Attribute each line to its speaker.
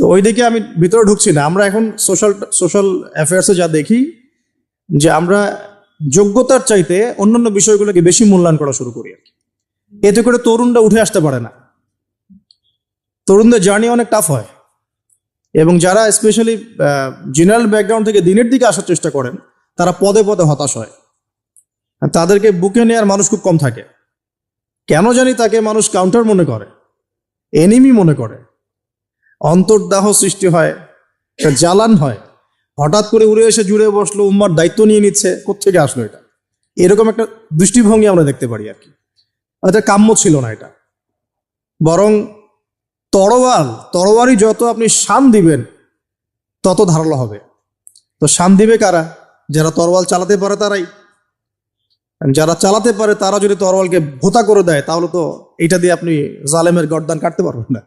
Speaker 1: তো ওই দিকে আমি ভিতরে ঢুকছি না। আমরা এখন সোশ্যাল সোশ্যাল অ্যাফেয়ার্সে যা দেখি, যে আমরা যোগ্যতার চাইতে অন্যান্য বিষয়গুলোকে বেশি মূল্যায়ন করা শুরু করি আর কি। এতে করে তরুণরা উঠে আসতে পারে না। তরুণদের জার্নি অনেক টাফ হয়। এবং যারা স্পেশালি জেনারেল ব্যাকগ্রাউন্ড থেকে দিনের দিকে আসার চেষ্টা করেন, তারা পদে পদে হতাশ হয়। তাদেরকে বুকে নেওয়ার মানুষ খুব কম থাকে। কেন জানি তাকে মানুষ কাউন্টার মনে করে এনিমি মনে করে। অন্তর্দাহ সৃষ্টি হয়, একটা জ্বালান হয়। হঠাৎ করে উড়ে এসে জুড়ে বসল, উম্মার দায়িত্ব নিয়ে নিচ্ছে কোথেকে আসলো এটা? এরকম একটা দৃষ্টিভঙ্গি আমরা দেখতে পারি আর কি। এটা কাম্য ছিল না এটা। বরং তরোয়াল, তরোয়ারি যত আপনি শান দিবেন, তত ধারালো হবে। তো শান দিবে কারা? যারা তরোয়াল চালাতে পারে তারাই। যারা চালাতে পারে, তারা যদি তরোয়ালকে ভোতা করে দেয়, তাহলে তো এটা দিয়ে আপনি জালেমের গর্দান কাটতে পারবেন না।